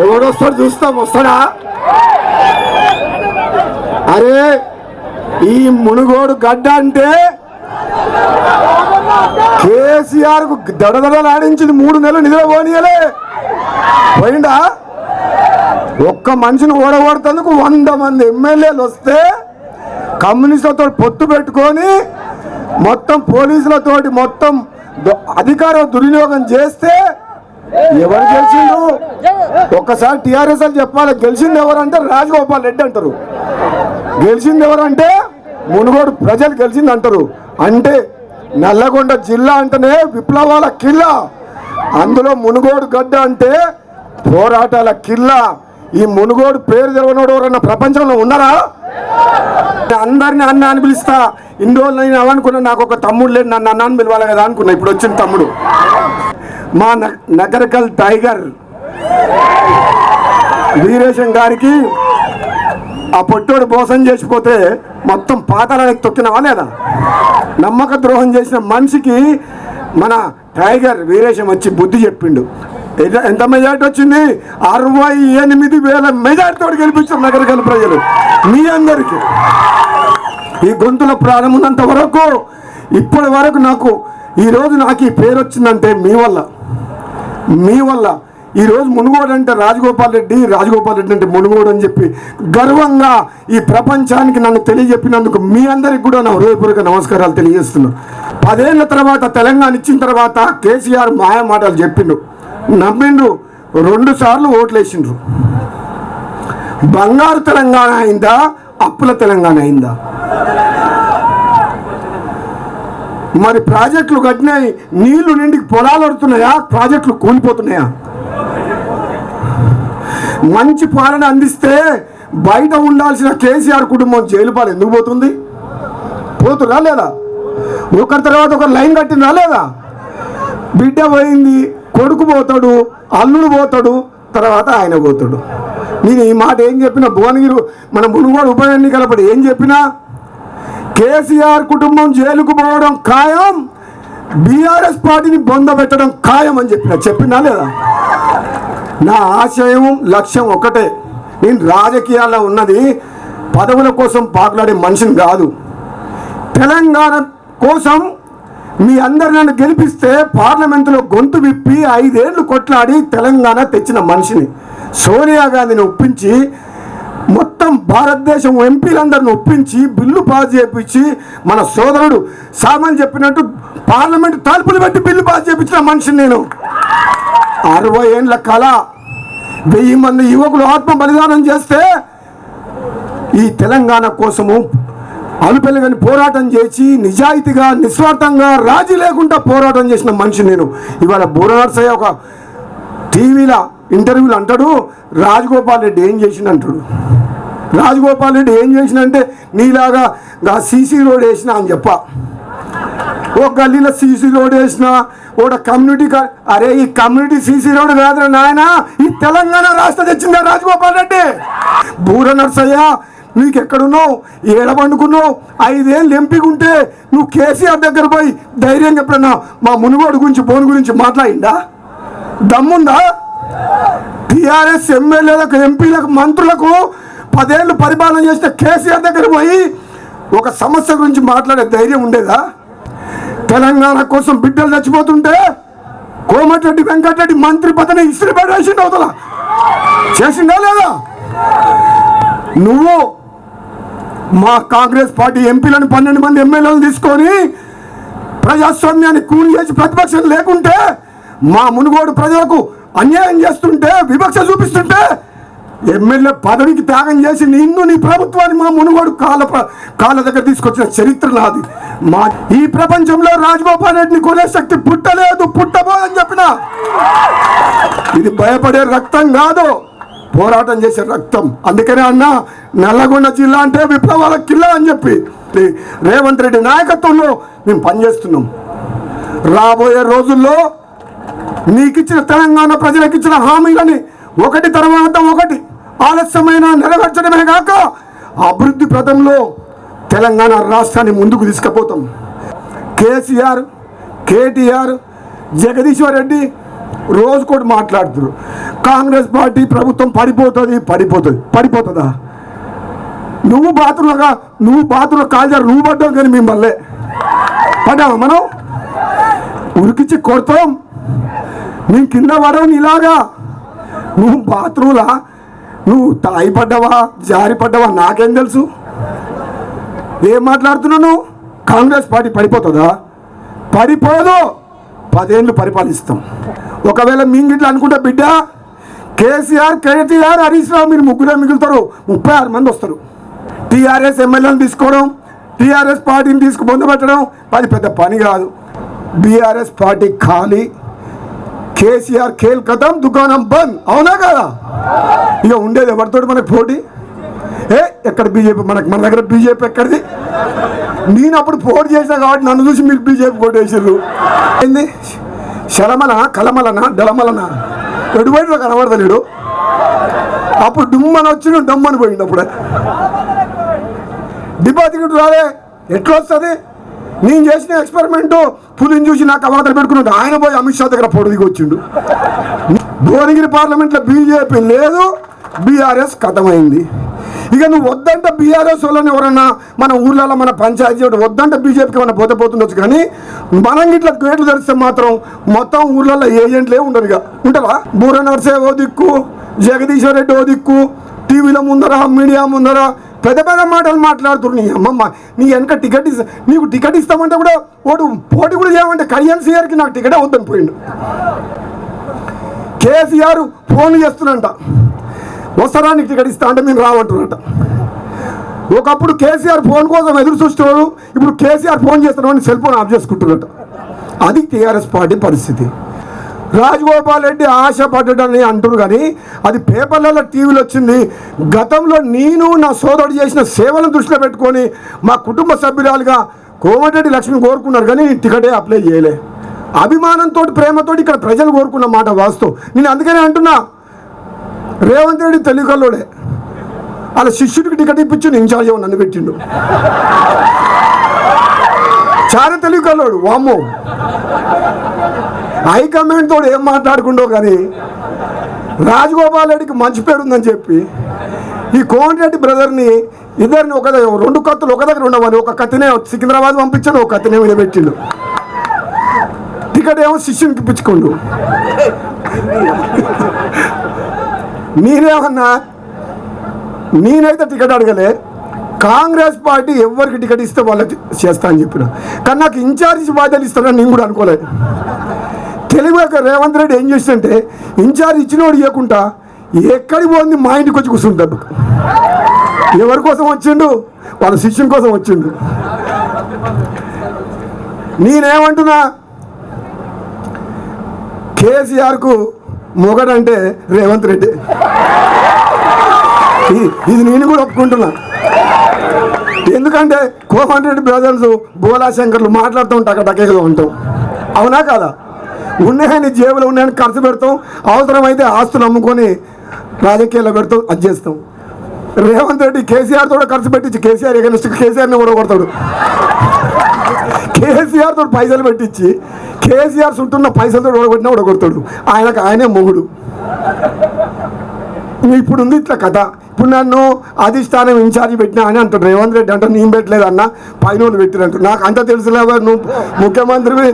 ఎవడొస్తాడు చూస్తాం వస్తాడా? అరే ఈ మునుగోడు గడ్డ అంటే కేసీఆర్కు దడదడలాడించింది మూడు నెలలు నిద్ర పోనీయలే. పోయిందా ఒక్క మనిషిని ఓడగొడతందుకు వంద మంది ఎమ్మెల్యేలు వస్తే కమ్యూనిస్టులతో పొత్తు పెట్టుకొని మొత్తం పోలీసులతోటి మొత్తం అధికార దుర్వినియోగం చేస్తే ఎవరు గెలిచిండు ఒక్కసారి టీఆర్ఎస్ అని చెప్పాలి గెలిచింది ఎవరంటే రాజగోపాల్ రెడ్డి అంటారు. గెలిచింది ఎవరంటే మునుగోడు ప్రజలు గెలిచింది అంటారు. అంటే నల్లగొండ జిల్లా అంటేనే విప్లవాల కిల్లా. అందులో మునుగోడు గడ్డ అంటే పోరాటాల కిల్లా. ఈ మునుగోడు పేరు తెలవనోడు ఎవరన్నా ప్రపంచంలో ఉన్నారా? అందరిని అన్న అని పిలుస్తా. ఇన్ని రోజులు నేను అవనుకున్నా నాకు ఒక తమ్ముడు లేడు నన్ను అన్న అని పిలవాలి కదా అనుకున్నా. ఇప్పుడు వచ్చిన తమ్ముడు. మా న- నగరకల్ టైగర్ వీరేశం గారికి ఆ పొట్టోడు మోసం చేసిపోతే మొత్తం పాతాలకి తొక్కినవా లేదా? నమ్మక ద్రోహం చేసిన మనిషికి మన టైగర్ వీరేశం వచ్చి బుద్ధి చెప్పిండు. ఎంత- మెజార్టీ వచ్చింది? అరవై ఎనిమిది వేల మెజార్టీతో గెలిపించారు నగరకల్ ప్రజలు. మీ అందరికీ. ఈ గొంతుల ప్రాణం ఉన్నంత వరకు ఇప్పటి వరకు నాకు ఈరోజు నాకు ఈ పేరు వచ్చిందంటే మీ వల్ల. మీ వల్ల. ఈరోజు మునుగోడు అంటే రాజగోపాల్ రెడ్డి రాజగోపాల్ రెడ్డి అంటే మునుగోడు అని చెప్పి గర్వంగా ఈ ప్రపంచానికి నన్ను తెలియజెప్పినందుకు మీ అందరికి కూడా నా హృదయపూర్వక నమస్కారాలు తెలియజేస్తున్నాను పదేళ్ళ తర్వాత తెలంగాణ ఇచ్చిన తర్వాత కేసీఆర్ మాయ మాటలు చెప్పిండు. నమ్మిండ్రు రెండు సార్లు ఓట్లు వేసిండ్రు బంగారు తెలంగాణ అయిందా? అప్పుల తెలంగాణ అయిందా? మరి ప్రాజెక్టులు కట్టినాయి నీళ్ళు నిండి పొలాలు వడుతున్నాయా ప్రాజెక్టులు కూలిపోతున్నాయా? మంచి పాలన అందిస్తే బయట ఉండాల్సిన కేసీఆర్ కుటుంబం జైలు పాలు ఎందుకు పోతుంది? పోతురా లేదా? ఒకరి తర్వాత ఒక లైన్ కట్టిందా లేదా? బిడ్డ పోయింది కొడుకు పోతాడు అల్లుడు పోతాడు తర్వాత ఆయన పోతాడు. నేను ఈ మాట ఏం చెప్పినా భువనగిరి మన మునుగోడు ఉప ఎన్నికలప్పుడు ఏం చెప్పినా కేసీఆర్ కుటుంబం జైలుకు పోవడం ఖాయం బీఆర్ఎస్ పార్టీని బొందబెట్టడం ఖాయం అని చెప్పిన. చెప్పినా లేదా? నా ఆశయం లక్ష్యం ఒకటే నేను రాజకీయాల్లో ఉన్నది పదవుల కోసం పాకులాడే మనిషిని కాదు. తెలంగాణ కోసం మీ అందరు నన్ను గెలిపిస్తే పార్లమెంటులో గొంతు విప్పి ఐదేళ్ళు కొట్లాడి తెలంగాణ తెచ్చిన మనిషిని. సోనియా గాంధీని ఒప్పించి మొత్తం భారతదేశం ఎంపీలందరిని ఒప్పించి బిల్లు పాస్ చేయించి మన సోదరుడు సామాన్ చెప్పినట్టు పార్లమెంట్ తలుపులు పెట్టి బిల్లు పాస్ చేయించిన మనిషిని నేను. అరవై ఏండ్ల కళ. వెయ్యి మంది యువకులు ఆత్మ బలిదానం చేస్తే ఈ తెలంగాణ కోసము అలుపెలగని పోరాటం చేసి నిజాయితీగా నిస్వార్థంగా రాజీ లేకుండా పోరాటం చేసిన మనిషి నేను. ఇవాళ బూరనర్సయ్య ఒక టీవీలో ఇంటర్వ్యూలు అంటాడు రాజగోపాల్ రెడ్డి ఏం చేసిండు అంటాడు రాజగోపాల్ రెడ్డి ఏం చేసినంటే నీలాగా సీసీ రోడ్ వేసిన అని చెప్ప. ఓ గల్లీలో సీసీ రోడ్ వేసిన ఒక కమ్యూనిటీ అరే ఈ కమ్యూనిటీ సీసీ రోడ్ కాదురా నాయన ఈ తెలంగాణ రాష్ట్ర తెచ్చిందా రాజగోపాల్ రెడ్డి? బూర నర్సయ్య నీకు ఎక్కడున్నావు ఏడ పండుకున్నావు? ఐదేళ్ళు ఎంపికుంటే నువ్వు కేసీఆర్ దగ్గర పోయి ధైర్యం ఎప్పుడన్నా మా మునుగోడు గురించి బోన్ గురించి మాట్లాడిందా దమ్ముందా? టిఆర్ఎస్ ఎమ్మెల్యేలకు ఎంపీలకు మంత్రులకు పదేళ్ళు పరిపాలన చేసిన కేసీఆర్ దగ్గర పోయి ఒక సమస్య గురించి మాట్లాడే ధైర్యం ఉండేదా? తెలంగాణ కోసం బిడ్డలు చచ్చిపోతుంటే కోమటిరెడ్డి వెంకటరెడ్డి మంత్రి పదవి ఇస్త్రీ పడేసిండు అవతల. చేసిందా లేదా? నువ్వు మా కాంగ్రెస్ పార్టీ ఎంపీలను పన్నెండు మంది ఎమ్మెల్యేలను తీసుకొని ప్రజాస్వామ్యాన్ని కూలి చేసి ప్రతిపక్షం లేకుంటే మా మునుగోడు ప్రజలకు అన్యాయం చేస్తుంటే వివక్ష చూపిస్తుంటే ఎమ్మెల్యే పదవికి త్యాగం చేసి నిన్ను నీ ప్రభుత్వాన్ని మా మునుగోడు కాళ్ళ కాళ్ళ దగ్గర తీసుకొచ్చిన చరిత్ర నాది. మా ఈ ప్రపంచంలో రాజగోపాల్ రెడ్డిని కొనే శక్తి పుట్టలేదు పుట్టబోదని చెప్పిన. ఇది భయపడే రక్తం కాదు పోరాటం చేసే రక్తం. అందుకనే అన్న నల్లగొండ జిల్లా అంటే విప్లవాల కిల్లా అని చెప్పి. రేవంత్ రెడ్డి నాయకత్వంలో మేము పనిచేస్తున్నాం. రాబోయే రోజుల్లో మీకు ఇచ్చిన తెలంగాణ ప్రజలకు ఇచ్చిన హామీలని ఒకటి తర్వాత ఒకటి ఆలస్యమైన నెరవేర్చడమే కాక అభివృద్ధి పథంలో తెలంగాణ రాష్ట్రాన్ని ముందుకు తీసుకుపోతాం. కేసీఆర్ కేటీఆర్ జగదీశ్వర్ రెడ్డి రోజుకోటి మాట్లాడుతున్నారు. కాంగ్రెస్ పార్టీ ప్రభుత్వం పడిపోతుంది పడిపోతుంది పడిపోతుందా? నువ్వు బాత్రూంలోగా నువ్వు బాత్రూంలో కాల్చారు నువ్వు పడ్డావు కానీ మేము పడ్డావా మనం? ఉరికిచ్చి కొడతాం. నేను కింద పడవు ఇలాగా నువ్వు బాత్రూలా నువ్వు తాయి పడ్డావా జారి నాకేం తెలుసు? ఏం మాట్లాడుతున్నావు నువ్వు? కాంగ్రెస్ పార్టీ పడిపోతుందా? పడిపోదు. పదేళ్ళు పరిపాలిస్తాం. ఒకవేళ మింగిట్లు అనుకుంటే బిడ్డ కేసీఆర్ కేటీఆర్ హరీష్ రావు మీరు ముగ్గురే మిగులుతారు. ముప్పై ఆరు మంది వస్తారు. టీఆర్ఎస్ ఎమ్మెల్యేలను తీసుకోవడం టీఆర్ఎస్ పార్టీని తీసుకు పొందబెట్టడం అది పెద్ద పని కాదు. బీఆర్ఎస్ పార్టీ ఖాళీ. కేసీఆర్ ఖేల్ కథం దుకాణం బంద్. అవునా కదా? ఇక ఉండేది ఎవరితోటి మనకు పోటీ? ఏ ఎక్కడ బీజేపీ? మనకు మన దగ్గర బీజేపీ ఎక్కడిది? నేను అప్పుడు పోటీ చేసిన కాబట్టి నన్ను చూసి మీరు బీజేపీ కొట్టేసారు ఏంది? శలమల కలమలన డలమలన ఎడుబడిలో కనబడతలేడు? అప్పుడు డుమ్మని వచ్చిన డమ్మని పోయిండు అప్పుడే. డిపాజిట్ రాలే. ఎట్లా వస్తుంది? నేను చేసిన ఎక్స్పెరిమెంట్ పులిని చూసి నాకు అవాదలు పెట్టుకున్నాడు. ఆయన పోయి అమిత్ షా దగ్గర పొడిదిగి వచ్చిండు భువనగిరి పార్లమెంట్లో బీజేపీ లేదు బీఆర్ఎస్ కథమైంది. ఇక నువ్వు వద్దంటే బీఆర్ఎస్ వాళ్ళని ఎవరన్నా మన ఊర్లలో మన పంచాయతీ ఒకటి వద్దంటే బీజేపీకి ఏమైనా పోతే పోతుండొచ్చు కానీ మనం ఇట్లా గేట్లు తెరిస్తే మాత్రం మొత్తం ఊర్లలో ఏజెంట్లే ఉండరు ఇక. ఉంటారా బూర నర్సే ఓ దిక్కు జగదీశ్వర్ రెడ్డి ఓ దిక్కు టీవీల ముందర మీడియా ముందర పెద్ద పెద్ద మాటలు మాట్లాడుతున్నారు నీ అమ్మమ్మ నీ వెనక టికెట్ ఇస్తా నీకు టికెట్ ఇస్తామంటే కూడా ఓటు పోటీ కూడా చేయమంటే కళ్యాణ్ సీఆర్కి నాకు టికెటే వద్దని పోయిండు. కేసీఆర్ ఫోన్ చేస్తున్నంట. వస్తారా నీకు టికెట్ ఇస్తా అంటే మేము రావంటున్నట. ఒకప్పుడు కేసీఆర్ ఫోన్ కోసం ఎదురు చూస్తున్నాడు ఇప్పుడు కేసీఆర్ ఫోన్ చేస్తున్నామని సెల్ ఫోన్ ఆఫ్ చేసుకుంటున్నట అది టీఆర్ఎస్ పార్టీ పరిస్థితి. రాజగోపాల్ రెడ్డి ఆశ పడ్డాడని అంటున్నారు కానీ అది పేపర్లలో టీవీలో వచ్చింది. గతంలో నేను నా సోదరుడు చేసిన సేవలను దృష్టిలో పెట్టుకొని మా కుటుంబ సభ్యురాలుగా కోమటిరెడ్డి లక్ష్మి కోరుకున్నారు కానీ నేను టికెటే అప్లై చేయలే. అభిమానంతో ప్రేమతో ఇక్కడ ప్రజలు కోరుకున్న మాట వాస్తవం. నేను అందుకనే అంటున్నా రేవంత్ రెడ్డి తెలుగులోడే. వాళ్ళ శిష్యుడికి టికెట్ ఇప్పించు ఇన్ఛార్జ్ నన్ను పెట్టిండు. చాలా తెలుగు కల్లోడు వామ్మో. హైకమాండ్ తోడు ఏం మాట్లాడుకుండో కానీ రాజగోపాల్ రెడ్డికి మంచి పేరు ఉందని చెప్పి ఈ కోమటిరెడ్డి బ్రదర్ని ఇద్దరిని ఒక దగ్గర రెండు కత్తులు ఒక దగ్గర ఉండవని ఒక కత్తినే సికింద్రాబాద్ పంపించాడు ఒక కత్తినే మీద టికెట్ ఏమో శిష్యునికి ఇప్పించుకోండు. మీరేమన్నా నేనైతే టికెట్ అడగలే కాంగ్రెస్ పార్టీ ఎవరికి టికెట్ ఇస్తే వాళ్ళకి చేస్తా అని చెప్పిన. కానీ నాకు ఇన్ఛార్జ్ బాధ్యతలు ఇస్తానని నేను కూడా అనుకోలేదు. తెలుగు యొక్క రేవంత్ రెడ్డి ఏం చేసిందంటే ఇన్ఛార్జ్ ఇచ్చినోడు ఇవ్వకుండా ఎక్కడికి పోయింది మా ఇంటికి వచ్చి కూర్చుంటాడు. ఎవరి కోసం వచ్చిండు? వాళ్ళ శిష్యుని కోసం వచ్చిండు. నేనేమంటున్నా కేసీఆర్కు మొగడంటే రేవంత్ రెడ్డి. ఇది- నేను కూడా ఒప్పుకుంటున్నా. ఎందుకంటే కోమన్ రెడ్డి బ్రదర్స్ బోలా శంకర్లు మాట్లాడుతూ ఉంటా అక్కడ ఉంటాం. అవునా కాదా? ఉన్నాయని జేబులో ఉన్నాయని ఖర్చు పెడతాం. అవసరమైతే ఆస్తులు అమ్ముకొని రాజకీయాల్లో పెడతాం. అది చేస్తాం. రేవంత్ రెడ్డి కేసీఆర్ తోడు ఖర్చు పెట్టించి కేసీఆర్ ఎగనిస్ట్ కేసీఆర్ని కూడా కొడతాడు. కేసీఆర్ తోడు పైసలు పెట్టించి కేసీఆర్ చుట్టూన్న పైసలతో ఓడగొట్టినా ఓడగొడతాడు ఆయనకు ఆయనే మొగుడు. ఇప్పుడు ఉంది ఇట్లా కథ. ఇప్పుడు నన్ను అధిష్టానం ఇన్ఛార్జ్ పెట్టినా అని అంటాడు. రేవంత్ రెడ్డి అంటే నేను పెట్టలేదు అన్న పైన వాళ్ళు పెట్టినట్టు నాకు అంత తెలుసులేవా నువ్వు ముఖ్యమంత్రివి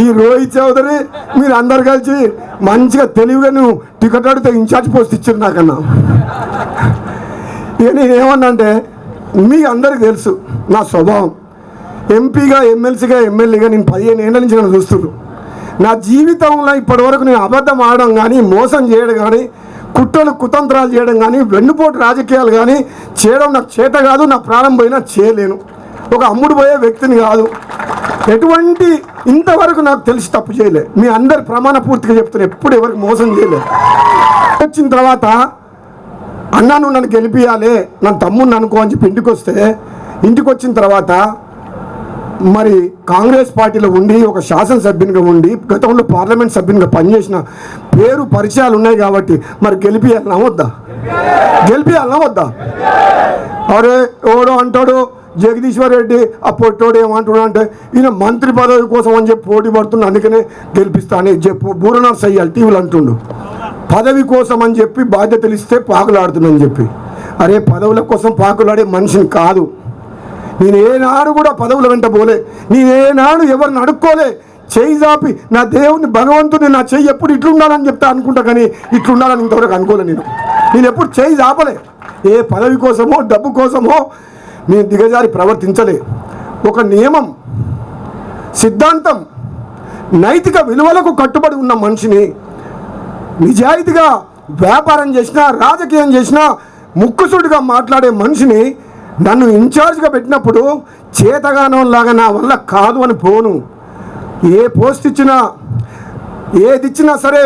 ఈ రోహిత్ చౌదరి మీరు అందరు కలిసి మంచిగా తెలివిగా నువ్వు టికెట్ అడిగితే ఇన్ఛార్జ్ పోస్ట్ ఇచ్చారు నాకన్నా. ఇక నేను ఏమన్నా అంటే మీ అందరికి తెలుసు నా స్వభావం. ఎంపీగా ఎమ్మెల్సీగా ఎమ్మెల్యేగా నేను పదిహేను ఏళ్ళ నుంచి నన్ను చూస్తున్నాను నా జీవితంలో ఇప్పటివరకు నేను అబద్ధం ఆడడం కానీ మోసం చేయడం కానీ కుట్రలు కుతంత్రాలు చేయడం కానీ వెన్నుపోటు రాజకీయాలు కానీ చేయడం నాకు చేత కాదు నా ప్రాణం పోయినా చేయలేను. ఒక అమ్ముడు పోయే వ్యక్తిని కాదు. ఎటువంటి ఇంతవరకు నాకు తెలిసి తప్పు చేయలే. మీ అందరి ప్రమాణ పూర్తిగా చెప్తున్నా ఎప్పుడు ఎవరికి మోసం చేయలే. వచ్చిన తర్వాత అన్నా నువ్వు నన్ను గెలిపియాలి నన్ను తమ్ముడిని అనుకో అని చెప్పి ఇంటికి వస్తే ఇంటికి వచ్చిన తర్వాత మరి కాంగ్రెస్ పార్టీలో ఉండి ఒక శాసనసభ్యునిగా ఉండి గతంలో పార్లమెంట్ సభ్యునిగా పనిచేసిన పేరు పరిచయాలు ఉన్నాయి కాబట్టి మరి గెలిపియాలన్నా వద్దా? గెలిపియాలన్నా వద్దా? అరే ఎవడో అంటాడు జగదీశ్వర్ రెడ్డి ఆ పొట్టోడు ఏమంటున్నాడు అంటే ఈయన మంత్రి పదవి కోసం అని చెప్పి పోటీ పడుతున్నా అందుకనే గెలిపిస్తానని చెప్పు. బూరనాథ్ సయ్యాలి టీవీలు అంటుండు. పదవి కోసం అని చెప్పి బాధ్యతలు ఇస్తే పాకులాడుతుందని చెప్పి. అరే పదవుల కోసం పాకులాడే మనిషిని కాదు. నేను ఏనాడు కూడా పదవుల వెంట పోలే. నేనేనాడు ఎవరిని అడుక్కోలే. చేయి చాపి నా దేవుని భగవంతుని నా చెయ్యి ఎప్పుడు ఇట్లుండాలని చెప్తా అనుకుంటా కానీ ఇట్లుండాలని ఇంతవరకు అనుకోలే నేను. నేను ఎప్పుడు చేయి జాపలే. ఏ పదవి కోసమో డబ్బు కోసమో నేను దిగజారి ప్రవర్తించలే. ఒక నియమం సిద్ధాంతం నైతిక విలువలకు కట్టుబడి ఉన్న మనిషిని నిజాయితీగా వ్యాపారం చేసినా రాజకీయం చేసినా ముక్కుసుడిగా మాట్లాడే మనిషిని నన్ను ఇన్ఛార్జ్గా పెట్టినప్పుడు చేతగానం లాగా నా వల్ల కాదు అని పోను. ఏ పోస్ట్ ఇచ్చినా ఏది ఇచ్చినా సరే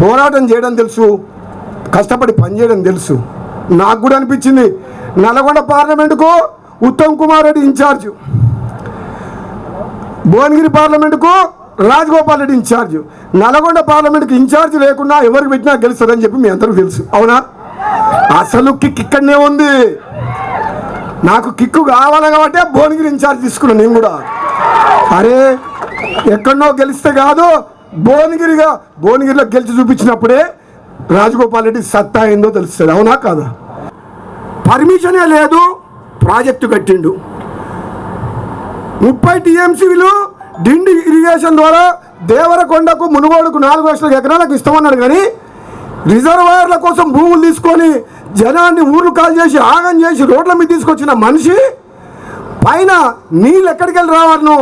పోరాటం చేయడం తెలుసు కష్టపడి పనిచేయడం తెలుసు. నాకు కూడా అనిపించింది నల్గొండ పార్లమెంటుకు ఉత్తమ్ కుమార్ రెడ్డి ఇన్ఛార్జ్. భువనగిరి పార్లమెంటుకు రాజగోపాల్ రెడ్డి ఇన్ఛార్జ్. నల్గొండ పార్లమెంట్కి ఇన్ఛార్జ్ లేకుండా ఎవరికి పెట్టినా గెలుస్తుందని చెప్పి మీ అందరూ తెలుసు. అవునా? అసలు కిక్ ఇక్కడనే ఉంది. నాకు కిక్కు కావాలి కాబట్టి భువనగిరి ఇన్ఛార్జ్ తీసుకున్నాను నేను కూడా. అరే ఎక్కడనో గెలిస్తే కాదు భువనగిరిగా భువనగిరిలో గెలిచి చూపించినప్పుడే రాజగోపాల్ రెడ్డి సత్తా ఏందో తెలుస్తుంది. అవునా కాదా? పర్మిషనే లేదు ప్రాజెక్టు కట్టిండు. ముప్పై టీఎంసీలు డిండి ఇరిగేషన్ ద్వారా దేవరకొండకు మునుగోడుకు నాలుగు లక్షల ఎకరాలకు ఇస్తామన్నాడు కానీ రిజర్వాయర్ల కోసం భూములు తీసుకొని జనాన్ని ఊర్లు కాల్ చేసి ఆగం చేసి రోడ్ల మీద తీసుకొచ్చిన మనిషి పైన నీళ్ళు ఎక్కడికి వెళ్ళి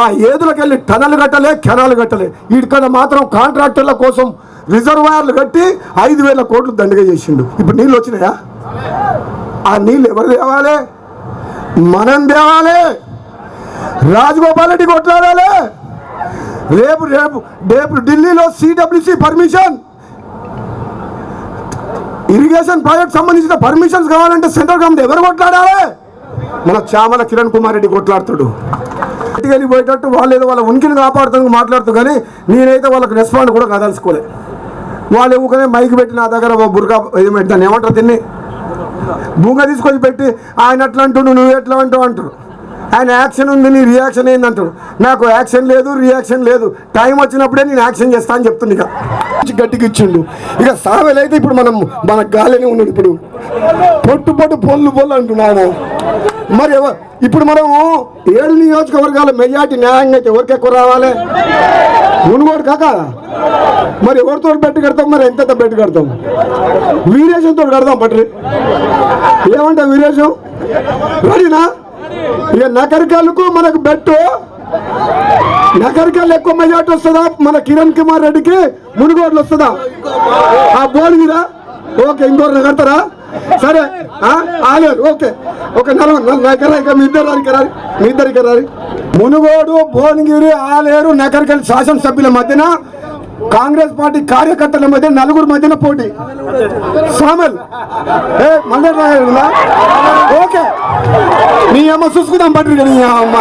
ఆ ఏదులకు వెళ్ళి టనలు కట్టలే కెనాలు కట్టలే. ఇక్కడ మాత్రం కాంట్రాక్టర్ల కోసం రిజర్వాయర్లు కట్టి ఐదు వేల కోట్లు దండగా చేసిండు. ఇప్పుడు నీళ్ళు వచ్చినాయా? ఆ నీళ్ళు ఎవరు తేవాలి? మనం తేవాలి. రాజగోపాల్ రెడ్డి కొట్లాడాలి. రేపు రేపు రేపు ఢిల్లీలో సిడబ్ల్యూసి పర్మిషన్ ఇరిగేషన్ ప్రాజెక్ట్ సంబంధించిన పర్మిషన్స్ కావాలంటే సెంట్రల్ గవర్నమెంట్ ఎవరు కొట్లాడాలి? మన చామల కిరణ్ కుమార్ రెడ్డి కొట్లాడుతాడు. బయటికి పోయేటట్టు వాళ్ళు ఏదో వాళ్ళ ఉనికిని కాపాడుతానికి మాట్లాడుతూ కానీ నేనైతే వాళ్ళకి రెస్పాండ్ కూడా కదలుచుకోలే. వాళ్ళు ఊకనే మైక్ పెట్టి నా దగ్గర బుర్కా ఇది పెడతాను ఏమంటారు దీన్ని? భూంగ తీసుకొని పెట్టి ఆయన అట్లా అంటుండు నువ్వు ఎట్లా అంటావు అంటారు. ఆయన యాక్షన్ ఉంది నీ రియాక్షన్ ఏందంటాడు నాకు యాక్షన్ లేదు రియాక్షన్ లేదు. టైం వచ్చినప్పుడే నేను యాక్షన్ చేస్తా అని చెప్తుంది ఇక. గట్టికి ఇచ్చిండు. ఇక సావెల్ అయితే ఇప్పుడు మనం మన గాలినే ఉన్నాడు ఇప్పుడు. పొట్టు పొట్టు పొల్లు పొల్లు అంటున్నాను మరి ఇప్పుడు మనము ఏడు నియోజకవర్గాల మెజార్టీ న్యాయంగా అయితే ఎవరికి ఎక్కువ రావాలి? మునుగోడు కాక? మరి ఎవరితో బెట్టు కడతాం? మరి ఎంత బెట్టు కడతాం? వీరేశంతో కడదాం పట్రి. ఏమంటా వీరేశం? రెడీనా? ఇక నకరికాలకు మనకు బెట్టు. నకరికల్ ఎక్కువ మెజార్టీ వస్తుందా? మన కిరణ్ కుమార్ రెడ్డికి మునుగోడులు వస్తుందా? ఆ బోర్డు మీద? ఓకే ఇంకోరు కడతారా? సరే ఆ? ఆలేరు ఓకే ఒక నలుగురు నకర ఇక మీ ఇద్దరు రారు, మీ ఇద్దరికి రారు. మునుగోడు భువనగిరి ఆలేరు నకరికల్ శాసనసభ్యుల మధ్యన కాంగ్రెస్ పార్టీ కార్యకర్తల మధ్య నలుగురు మధ్యన పోటీ. సామల్. ఏ మళ్ళీ ఓకే. నీ అమ్మ చూసుకుందాం పట్టు నీ అమ్మ.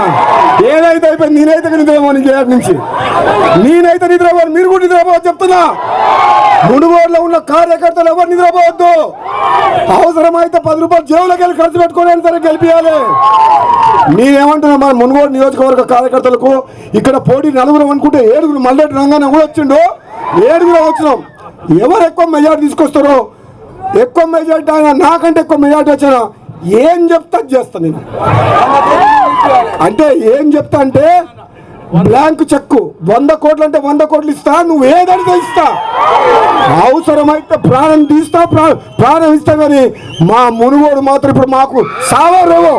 ఏదైతే అయిపోయింది నేనైతే నిద్రపో నీకు ఏడు నుంచి. నేనైతే నిద్రపోను మీరు కూడా నిద్రపోవద్దు చెప్తున్నా. మునుగోడులో ఉన్న కార్యకర్తలు ఎవరు నిద్రపోవద్దు అవసరమైతే పది రూపాయలు జేవులకు వెళ్ళి ఖర్చు పెట్టుకోలేని సరే గెలిపించాలి మీరేమంటున్నారు మన మునుగోడు నియోజకవర్గ కార్యకర్తలకు ఇక్కడ పోటీ నలుగురు అనుకుంటే ఏడుగురు మల్లెటి రంగానే కూడా వచ్చిండు. ఏడుగురు వచ్చినాం ఎవరు ఎక్కువ మెజార్టీ తీసుకొస్తారో ఎక్కువ మెజార్టీ అయినా నాకంటే ఎక్కువ మెజార్టీ వచ్చినా ఏం చెప్తా చేస్తా నేను. అంటే ఏం చెప్తా అంటే బ్లాంక్ చెక్కు. వంద కోట్లు అంటే వంద కోట్లు ఇస్తా నువ్వు ఏదడితే ఇస్తా. అవసరమైతే ప్రాణం తీస్తా ప్రా- ప్రాణం ఇస్తా కానీ మా మునుగోడు మాత్రం ఇప్పుడు మాకు సావరేవో.